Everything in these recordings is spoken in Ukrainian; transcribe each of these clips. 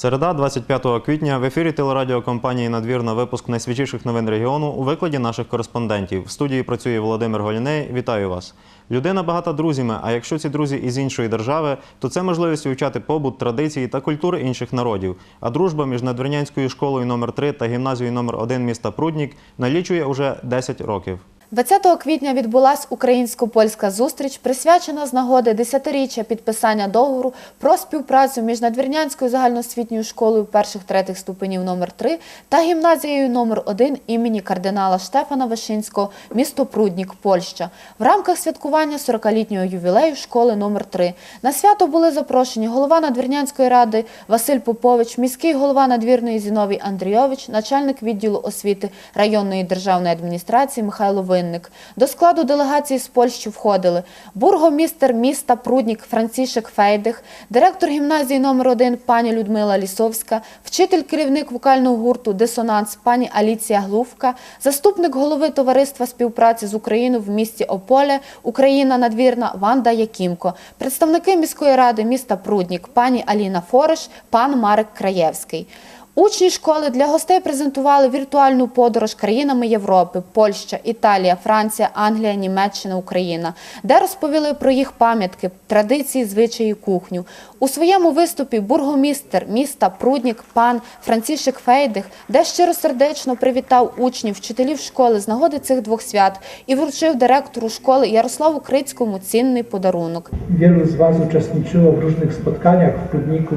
Середа, 25 квітня, в ефірі телерадіокомпанії Надвірна випуск найсвіжіших новин регіону у викладі наших кореспондентів. В студії працює Володимир Голіней. Вітаю вас. Людина багата друзями. А якщо ці друзі із іншої держави, то це можливість вивчати побут, традиції та культури інших народів. А дружба між Надвірнянською школою номер 3 та гімназією номер 1 міста Пруднік налічує уже 10 років. 20 квітня відбулась українсько-польська зустріч, присвячена з нагоди 10-річчя підписання договору про співпрацю між Надвірнянською загальноосвітньою школою перших-третіх ступенів номер 3 та гімназією номер 1 імені кардинала Штефана Вишинського, місто Пруднік, Польща. В рамках святкування 40-літнього ювілею школи номер 3 На свято були запрошені голова Надвірнянської ради Василь Попович, міський голова надвірної Зіновій Андрійович, начальник відділу освіти районної державної адміністрації Михайло Винник. До складу делегації з Польщі входили бургомістер міста Пруднік Францішек Фейдих, директор гімназії номер 1 пані Людмила Лісовська, вчитель керівник вокального гурту Дисонанс пані Аліція Глувка, заступник голови товариства співпраці з Україною в місті Ополе, Україна надвірна Ванда Якімко, представники міської ради міста Пруднік, пані Аліна Фориш, пан Марик Краєвський. Учні школи для гостей презентували віртуальну подорож країнами Європи, Польща, Італія, Франція, Англія, Німеччина, Україна, де розповіли про їх пам'ятки, традиції, звичаї, кухню. У своєму виступі бургомістер міста Пруднік пан Францішек Фейдих, де щиросердечно привітав учнів, вчителів школи з нагоди цих двох свят і вручив директору школи Ярославу Крицькому цінний подарунок. Wielu z Was uczestniczyło w różnych spotkaniach w Prudniku,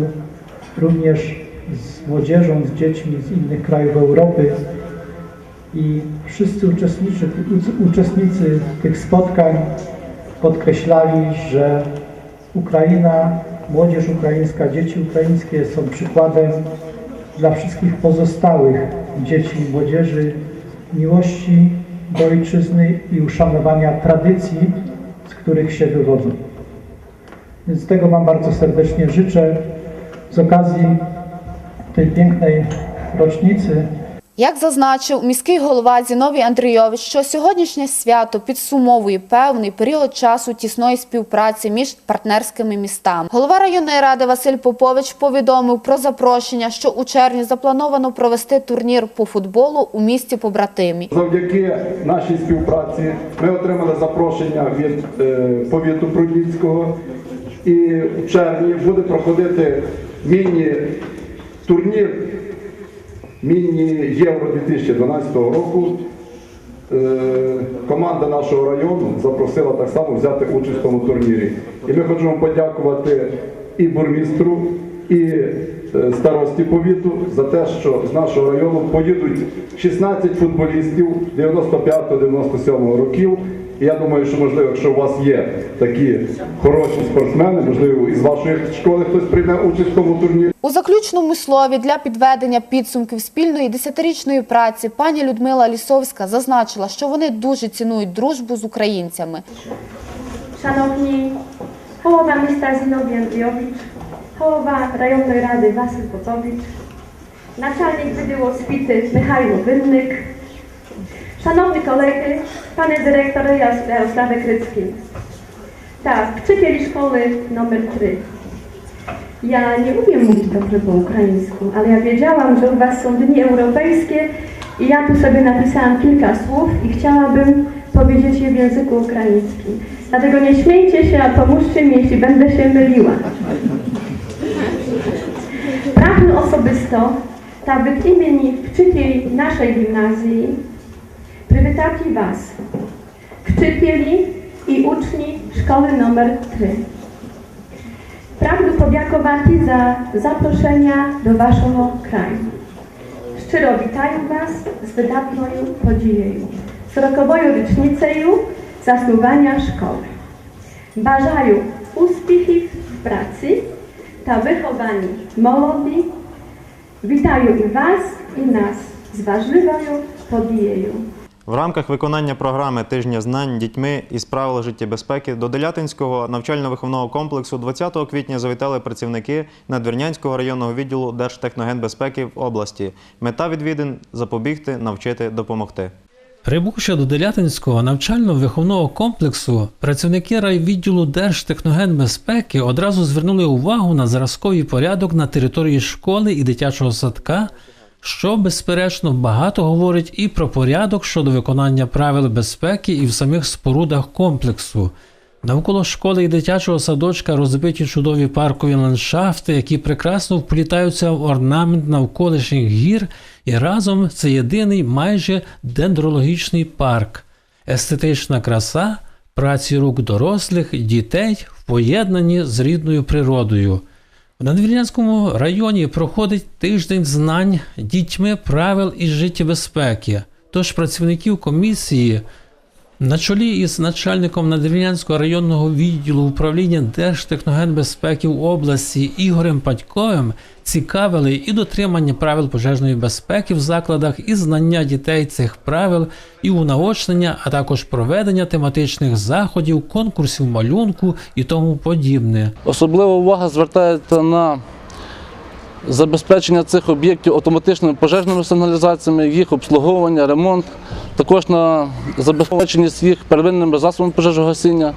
również z młodzieżą, z dziećmi z innych krajów Europy. I wszyscy uczestnicy, uczestnicy tych spotkań podkreślali, że Ukraina, młodzież ukraińska, dzieci ukraińskie są przykładem dla wszystkich pozostałych dzieci i młodzieży miłości do ojczyzny i uszanowania tradycji, z których się wywodzą. Więc tego Wam bardzo serdecznie życzę z okazji tej pięknej rocznicy. Як зазначив міський голова Зіновій Андрійович, що сьогоднішнє свято підсумовує певний період часу тісної співпраці між партнерськими містами. Голова районної ради Василь Попович повідомив про запрошення, що у червні заплановано провести турнір по футболу у місті побратимі. Завдяки нашій співпраці ми отримали запрошення від е, повіту Прудніцького. І в червні буде проходити міні-турнір міні-Євро 2012 року. Е, Команда нашого району запросила так само взяти участь в тому турнірі. І ми хочемо подякувати і бурмістру, і е, старості повіту за те, що з нашого району поїдуть 16 футболістів 95-97 років. І я думаю, що можливо, якщо у вас є такі хороші спортсмени, можливо, із вашої школи хтось прийме участь в тому турнірі. У заключному слові для підведення підсумків спільної десятирічної праці пані Людмила Лісовська зазначила, що вони дуже цінують дружбу з українцями. Szanowni połowa miasta Zinowi Andrzejowicz, połowa Rejonnej Rady Wasyl Pocowicz, naczelnik Wydziału Ospity Michał Wynnyk, szanowni koledzy, panie dyrektor Jas- Jarosławie Kryckim. Tak, wczycieli szkoły numer 3. Ja nie umiem mówić dobrze po ukraińsku, ale ja wiedziałam, że u Was są dni europejskie i ja tu sobie napisałam kilka słów i chciałabym powiedzieć je w języku ukraińskim. Dlatego nie śmiejcie się, a pomóżcie mi, jeśli będę się myliła. Pragnę osobisto, aby w imieniu wczycieli naszej gimnazji przywitać Was, wczycieli i uczni szkoły numer 3. Pragnę podziękować za zaproszenia do Waszego kraju. Szczero witaję Was z wydatną podziwią, z rokovою rocznicą zasnuwania szkoły. Bажаю успіхів в праці та вихованні молоді. Вітаю і вас, і нас з важливою подією. В рамках виконання програми Тижня знань дітьми із правил життєбезпеки до Делятинського навчально-виховного комплексу 20 квітня завітали працівники Надвірнянського районного відділу Держтехногенбезпеки в області. Мета відвідин запобігти, навчити, допомогти. Прибувши до Делятинського навчально-виховного комплексу, працівники райвідділу Держтехногенбезпеки одразу звернули увагу на зразковий порядок на території школи і дитячого садка, що, безперечно, багато говорить і про порядок щодо виконання правил безпеки і в самих спорудах комплексу. Навколо школи і дитячого садочка розбиті чудові паркові ландшафти, які прекрасно вплітаються в орнамент навколишніх гір, і разом це єдиний майже дендрологічний парк, естетична краса, праці рук дорослих, дітей в поєднанні з рідною природою. В Надвірнянському районі проходить тиждень знань дітьми правил і життєбезпеки. Тож працівників комісії на чолі із начальником Надвірнянського районного відділу управління Держтехногенбезпеки в області Ігорем Падьковим цікавили і дотримання правил пожежної безпеки в закладах, і знання дітей цих правил, і унаочнення, а також проведення тематичних заходів, конкурсів малюнку і тому подібне. Особлива увага звертається на забезпечення цих об'єктів автоматичними пожежними сигналізаціями, їх обслуговування, ремонт, також на забезпеченість їх первинними засобами пожежогасіння,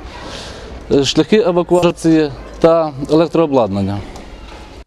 е, шляхи евакуації та електрообладнання.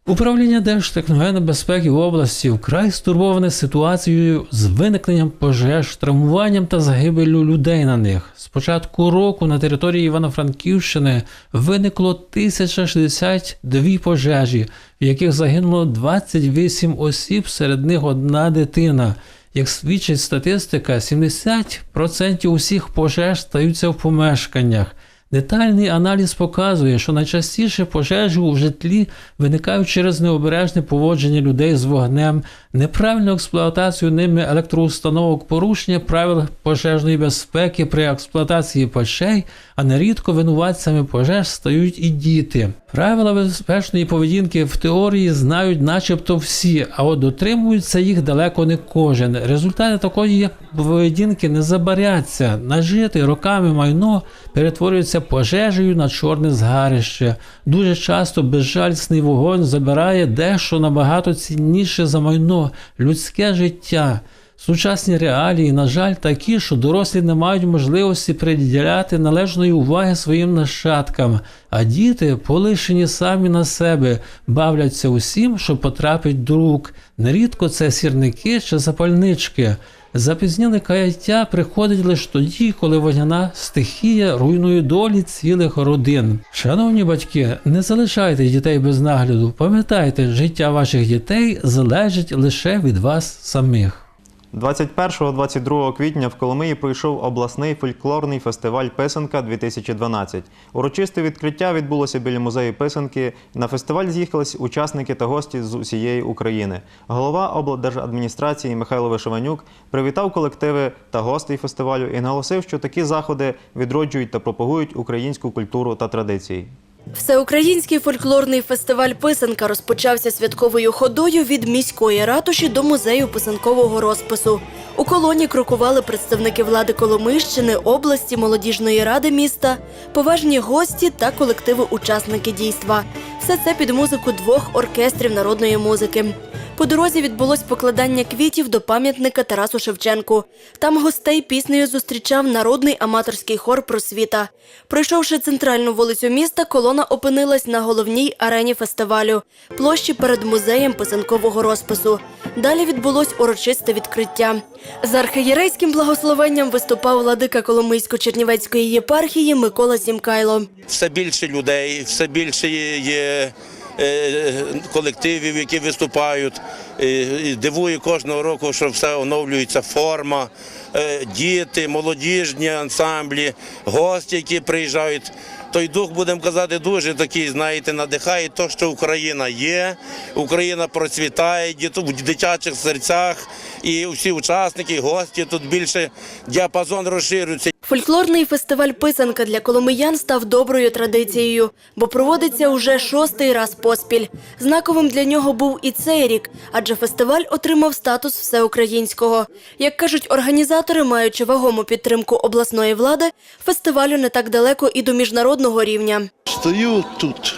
Управління Держтехногенбезпеки в області вкрай стурбоване ситуацією з виникненням пожеж, травмуванням та загибеллю людей на них. З початку року на території Івано-Франківщини виникло 1062 пожежі, в яких загинуло 28 осіб, серед них одна дитина. Як свідчить статистика, 70% усіх пожеж стаються в помешканнях. Детальний аналіз показує, що найчастіше пожежі у житлі виникають через необережне поводження людей з вогнем, неправильну експлуатацію ними електроустановок, порушення правил пожежної безпеки при експлуатації печей, а нерідко винуватцями пожеж стають і діти. Правила безпечної поведінки в теорії знають начебто всі, а от дотримуються їх далеко не кожен. Результати такої поведінки не забаряться. Нажити роками майно перетворюється пожежею на чорне згарище. Дуже часто безжальісний вогонь забирає дещо набагато цінніше за майно людське життя. Сучасні реалії, на жаль, такі, що дорослі не мають можливості приділяти належної уваги своїм нащадкам, а діти, полишені самі на себе, бавляться усім, що потрапить до рук. Нерідко це сірники чи запальнички. Запізніле каяття приходить лише тоді, коли вогняна стихія руйнує долі цілих родин. Шановні батьки, не залишайте дітей без нагляду. Пам'ятайте, життя ваших дітей залежить лише від вас самих. 21-22 квітня в Коломиї пройшов обласний фольклорний фестиваль Писанка 2012. Урочисте відкриття відбулося біля музею писанки. На фестиваль з'їхались учасники та гості з усієї України. Голова облдержадміністрації Михайло Вишиванюк привітав колективи та гостей фестивалю і наголосив, що такі заходи відроджують та пропагують українську культуру та традиції. Всеукраїнський фольклорний фестиваль Писанка розпочався святковою ходою від міської ратуші до музею писанкового розпису. У колоні крокували представники влади Коломийщини, області, молодіжної ради міста, поважні гості та колективи-учасники дійства. Все це під музику двох оркестрів народної музики. По дорозі відбулось покладання квітів до пам'ятника Тарасу Шевченку. Там гостей піснею зустрічав народний аматорський хор просвіта. Пройшовши центральну вулицю міста, колона опинилась на головній арені фестивалю площі перед музеєм писанкового розпису. Далі відбулось урочисте відкриття. За архієрейським благословенням виступав владика Коломийсько-Чернівецької єпархії Микола Сімкайло. все більше людей, все більше є- колективів, які виступають. Е, Дивує кожного року, що все оновлюється форма, Е, діти, молодіжні ансамблі, гості, які приїжджають. Той дух, будемо казати, дуже такий, знаєте, надихає те, що Україна є, Україна процвітає, в дитячих серцях, і всі учасники, гості тут більше діапазон розширюється. Фольклорний фестиваль Писанка для коломиян став доброю традицією, бо проводиться уже шостий раз поспіль. Знаковим для нього був і цей рік, адже фестиваль отримав статус всеукраїнського. Як кажуть організатори, маючи вагому підтримку обласної влади, фестивалю не так далеко і до міжнародного рівня. Стою тут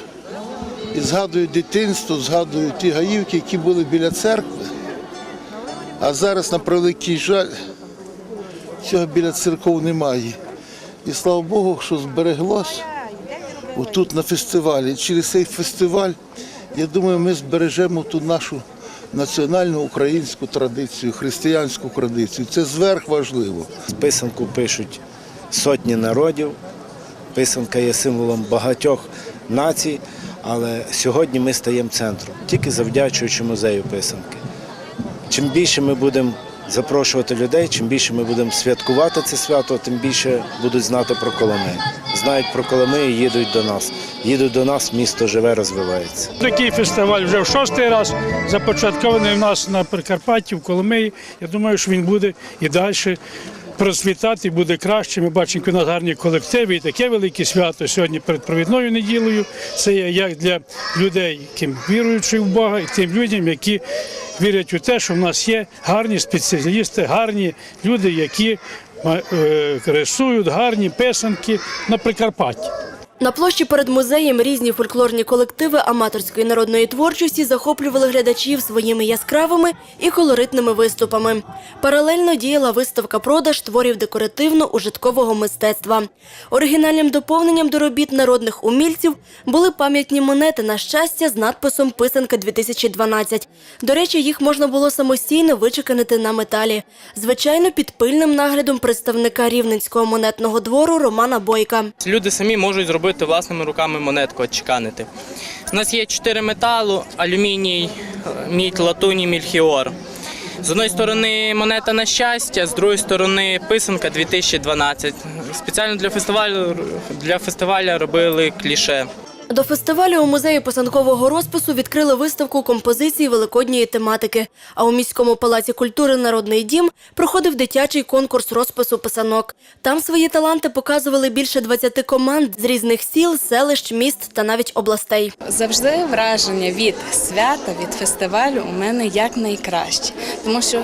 і згадую дитинство, згадую ті гаївки, які були біля церкви. А зараз, на превеликий жаль, цього біля церков немає. І слава Богу, що збереглось отут на фестивалі. Через цей фестиваль, я думаю, ми збережемо ту нашу національну українську традицію, християнську традицію. Це зверх важливо. Писанку пишуть сотні народів. Писанка є символом багатьох націй, але сьогодні ми стаємо центром, тільки завдячуючи музею писанки. Чим більше ми будемо запрошувати людей, чим більше ми будемо святкувати це свято, тим більше будуть знати про Коломию. Знають про Коломию їдуть до нас. Їдуть до нас, місто живе, розвивається. Такий фестиваль вже в шостий раз започаткований у нас на Прикарпатті, в Коломиї. Я думаю, що він буде і далі процвітати, буде краще. Ми бачимо, у нас гарні колективи і таке велике свято сьогодні перед провідною неділею. Це є як для людей, яким віруючи в Бога, і тим людям, які вірять у те, що в нас є гарні спеціалісти, гарні люди, які е, рисують гарні писанки на Прикарпатті. На площі перед музеєм різні фольклорні колективи аматорської народної творчості захоплювали глядачів своїми яскравими і колоритними виступами. Паралельно діяла виставка продаж творів декоративно-ужиткового мистецтва. Оригінальним доповненням до робіт народних умільців були пам'ятні монети на щастя з надписом Писанка 2012. До речі, їх можна було самостійно вичеканити на металі. Звичайно, під пильним наглядом представника рівненського монетного двору Романа Бойка. Люди самі можуть зробити власними руками монетку, отчеканити. У нас є чотири металу: алюміній, мідь, латунь і мільхіор. З одної сторони монета на щастя, з другої сторони писанка 2012. Спеціально для фестивалю для фестивалю робили кліше. До фестивалю у музеї писанкового розпису відкрили виставку композиції великодньої тематики. А у міському палаці культури Народний дім проходив дитячий конкурс розпису писанок. Там свої таланти показували більше 20 команд з різних сіл, селищ, міст та навіть областей. Завжди враження від свята, від фестивалю у мене як найкраще. Тому що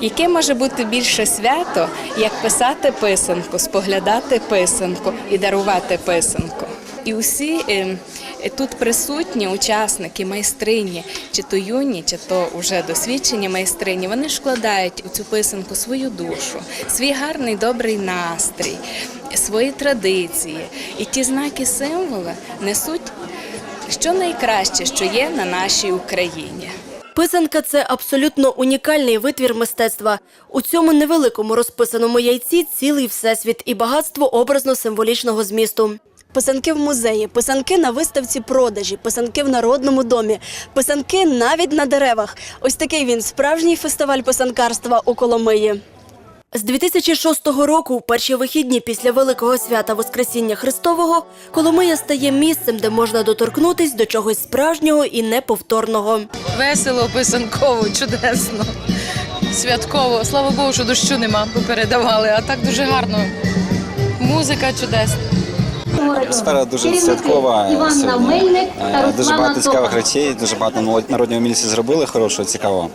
яке може бути більше свято, як писати писанку, споглядати писанку і дарувати писанку. І усі е, е, тут присутні учасники, майстрині, чи то юні, чи то вже досвідчені майстрині, вони ж у цю писанку свою душу, свій гарний добрий настрій, свої традиції. І ті знаки, символи несуть що найкраще, що є на нашій Україні. Писанка це абсолютно унікальний витвір мистецтва. У цьому невеликому розписаному яйці цілий всесвіт і багатство образно-символічного змісту. Писанки в музеї, писанки на виставці продажі, писанки в народному домі, писанки навіть на деревах. Ось такий він справжній фестиваль писанкарства у Коломиї. З 2006 року, в перші вихідні після Великого свята Воскресіння Христового, Коломия стає місцем, де можна доторкнутись до чогось справжнього і неповторного. Весело, писанково, чудесно, святково. Слава Богу, що дощу нема, попередавали, а так дуже гарно. Музика чудесна. Атмосфера дуже святкова. сьогодні. Е, Дуже багато цікавих речей, дуже багато народні умільці зробили хорошого, цікавого.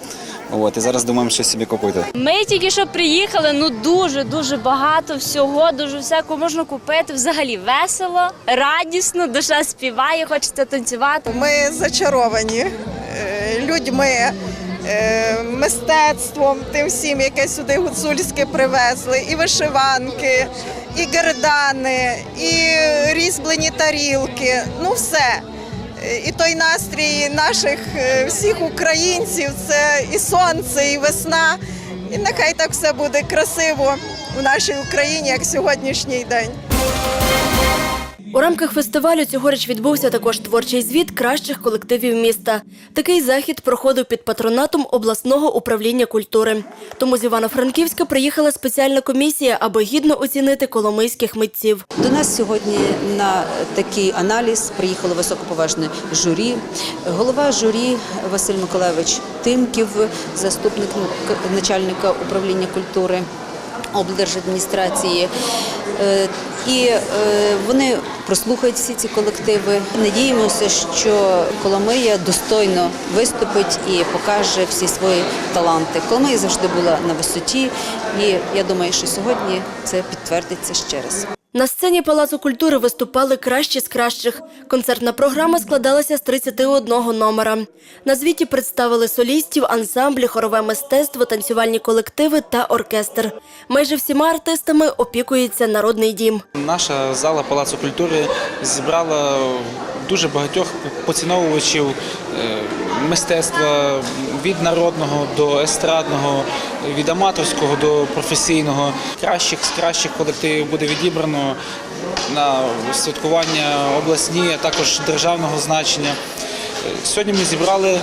От, і зараз думаємо, що собі купити. Ми тільки що приїхали, ну дуже дуже багато всього, дуже всякого можна купити. Взагалі весело, радісно, душа співає, хочеться танцювати. Ми зачаровані е, людьми, е, мистецтвом, тим всім, яке сюди гуцульське привезли, і вишиванки, і гердани, і різьблені тарілки. Ну все. Е, І той настрій наших е, всіх українців це і сонце, і весна. І нехай так все буде красиво у нашій Україні, як сьогоднішній день. У рамках фестивалю цьогоріч відбувся також творчий звіт кращих колективів міста. Такий захід проходив під патронатом обласного управління культури. Тому з Івано-Франківська приїхала спеціальна комісія, аби гідно оцінити коломийських митців. До нас сьогодні на такий аналіз приїхало високоповажне журі. Голова журі Василь Миколаївич Тимків, заступник начальника управління культури облдержадміністрації. І е, вони прослухають всі ці колективи. Надіємося, що Коломия достойно виступить і покаже всі свої таланти. Коломия завжди була на висоті, і я думаю, що сьогодні це підтвердиться ще раз. На сцені Палацу культури виступали кращі з кращих. Концертна програма складалася з 31 номера. На звіті представили солістів, ансамблі, хорове мистецтво, танцювальні колективи та оркестр. Майже всіма артистами опікується народний дім. Наша зала Палацу культури зібрала дуже багатьох поціновувачів е, мистецтва від народного до естрадного, від аматорського до професійного. Кращих з кращих колективів буде відібрано на святкування обласні, а також державного значення. Сьогодні ми зібрали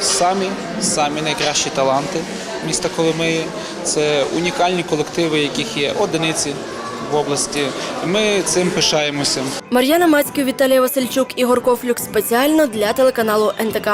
самі, самі найкращі таланти міста Коломиї. Це унікальні колективи, яких є одиниці в області. Ми цим пишаємося. Мар'яна Мацьків, Віталія Васильчук, Ігор Кофлюк спеціально для телеканалу НТК.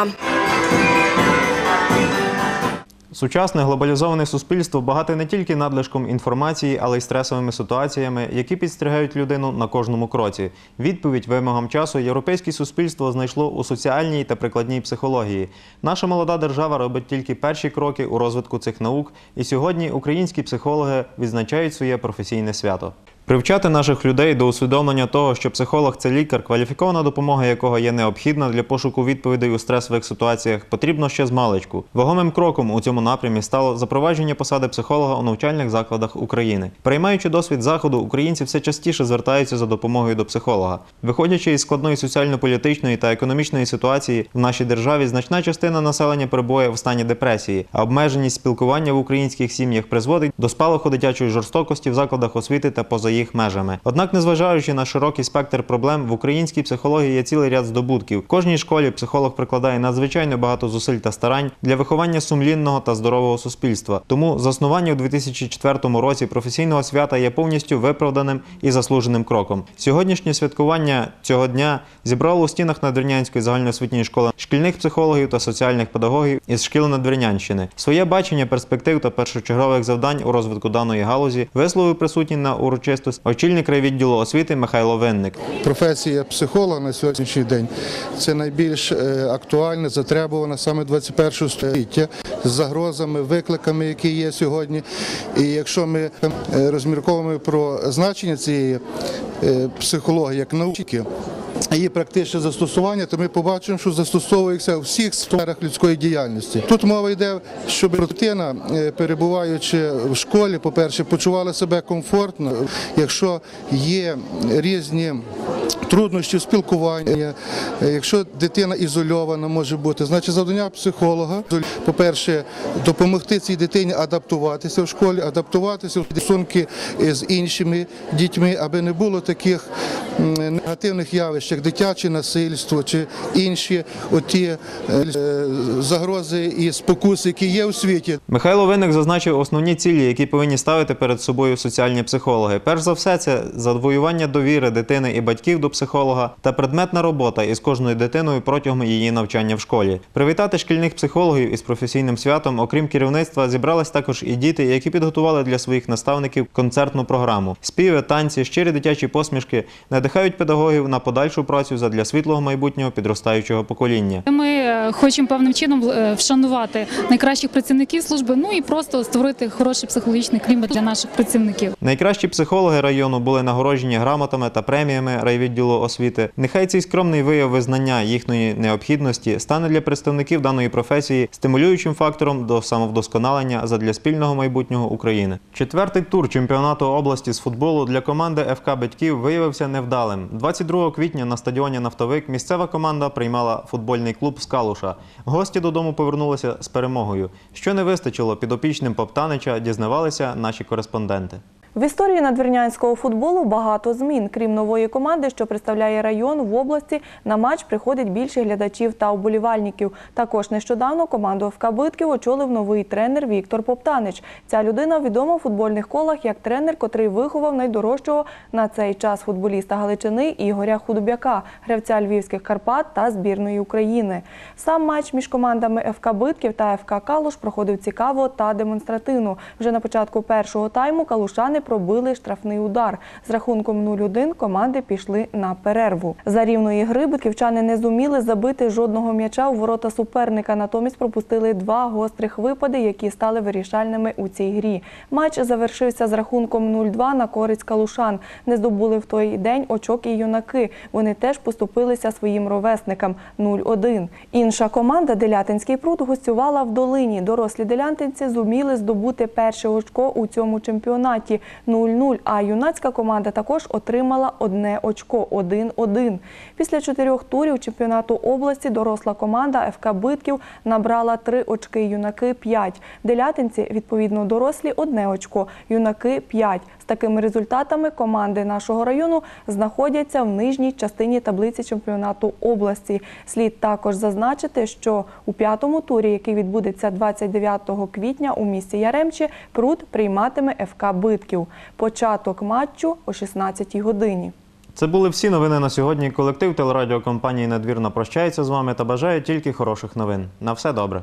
Сучасне глобалізоване суспільство багате не тільки надлишком інформації, але й стресовими ситуаціями, які підстерігають людину на кожному кроці. Відповідь вимогам часу європейське суспільство знайшло у соціальній та прикладній психології. Наша молода держава робить тільки перші кроки у розвитку цих наук, і сьогодні українські психологи відзначають своє професійне свято. Привчати наших людей до усвідомлення того, що психолог це лікар, кваліфікована допомога якого є необхідна для пошуку відповідей у стресових ситуаціях, потрібно ще з маличку. Вагомим кроком у цьому напрямі стало запровадження посади психолога у навчальних закладах України. Приймаючи досвід заходу, українці все частіше звертаються за допомогою до психолога. Виходячи із складної соціально-політичної та економічної ситуації в нашій державі, значна частина населення перебуває в стані депресії, а обмеженість спілкування в українських сім'ях призводить до спалаху дитячої жорстокості в закладах освіти та поза їх межами. Однак, незважаючи на широкий спектр проблем, в українській психології є цілий ряд здобутків. В кожній школі психолог прикладає надзвичайно багато зусиль та старань для виховання сумлінного та здорового суспільства. Тому заснування у 2004 році професійного свята є повністю виправданим і заслуженим кроком. Сьогоднішнє святкування цього дня зібрало у стінах Надвірнянської загальноосвітньої школи шкільних психологів та соціальних педагогів із шкіл Надвірнянщини. Своє бачення перспектив та першочергових завдань у розвитку даної галузі висловив присутній на урочистості очільник райвідділу освіти Михайло Винник. Професія психолога на сьогоднішній день це найбільш е, актуальна, затребувана саме 21 століття з загрозами, викликами, які є сьогодні. І якщо ми е, розмірковуємо про значення цієї е, психології як науки, Її практичне застосування, то ми побачимо, що застосовується у всіх сферах людської діяльності. Тут мова йде, щоб дитина, е, перебуваючи в школі, по-перше, почувала себе комфортно. Якщо є різні труднощі в спілкуванні, е, якщо дитина ізольована може бути, значить завдання психолога, по-перше, допомогти цій дитині адаптуватися в школі, адаптуватися в стосунки з іншими дітьми, аби не було таких негативних явищ, як дитяче насильство чи інші оті е, загрози і спокуси, які є у світі. Михайло Винник зазначив основні цілі, які повинні ставити перед собою соціальні психологи. Перш за все, це завоювання довіри дитини і батьків до психолога та предметна робота із кожною дитиною протягом її навчання в школі. Привітати шкільних психологів із професійним святом, окрім керівництва, зібрались також і діти, які підготували для своїх наставників концертну програму. Співи, танці, щирі дитячі посмішки надихають педагогів на подальшу працю задля світлого майбутнього підростаючого покоління. Ми е, хочемо певним чином е, вшанувати найкращих працівників служби, ну і просто створити хороший психологічний клімат для наших працівників. Найкращі психологи району були нагороджені грамотами та преміями райвідділу освіти. Нехай цей скромний вияв визнання їхньої необхідності стане для представників даної професії стимулюючим фактором до самовдосконалення задля спільного майбутнього України. Четвертий тур чемпіонату області з футболу для команди ФК Батьків виявився невдалим. 22 квітня на стадіоні Нафтовик місцева команда приймала футбольний клуб з Калуша. Гості додому повернулися з перемогою. Що не вистачило підопічним Поптанича, дізнавалися наші кореспонденти. В історії надвірнянського футболу багато змін. Крім нової команди, що представляє район в області, на матч приходить більше глядачів та вболівальників. Також нещодавно команду ФК Битків очолив новий тренер Віктор Поптанич. Ця людина відома у футбольних колах як тренер, котрий виховав найдорожчого на цей час футболіста Галичини Ігоря Худобяка, гравця Львівських Карпат та збірної України. Сам матч між командами ФК Битків та ФК Калуш проходив цікаво та демонстративно. Вже на початку першого тайму калушани пробили штрафний удар. З рахунком 0-1 команди пішли на перерву. За рівної гри битківчани не зуміли забити жодного м'яча у ворота суперника, натомість пропустили два гострих випади, які стали вирішальними у цій грі. Матч завершився з рахунком 0-2 на користь калушан. Не здобули в той день очок і юнаки. Вони теж поступилися своїм ровесникам 0-1. Інша команда Делятинський пруд гостювала в долині. Дорослі делятинці зуміли здобути перше очко у цьому чемпіонаті 0-0, а юнацька команда також отримала одне очко 1-1. Після чотирьох турів чемпіонату області доросла команда ФК Битків набрала три очки, юнаки 5. Делятинці, відповідно, дорослі одне очко, юнаки 5. З такими результатами команди нашого району знаходяться в нижній частині таблиці чемпіонату області. Слід також зазначити, що у п'ятому турі, який відбудеться 29 квітня у місті Яремчі, пруд прийматиме ФК Битків. Початок матчу о 16 годині. Це були всі новини на сьогодні. Колектив телерадіокомпанії Надвірна прощається з вами та бажає тільки хороших новин. На все добре.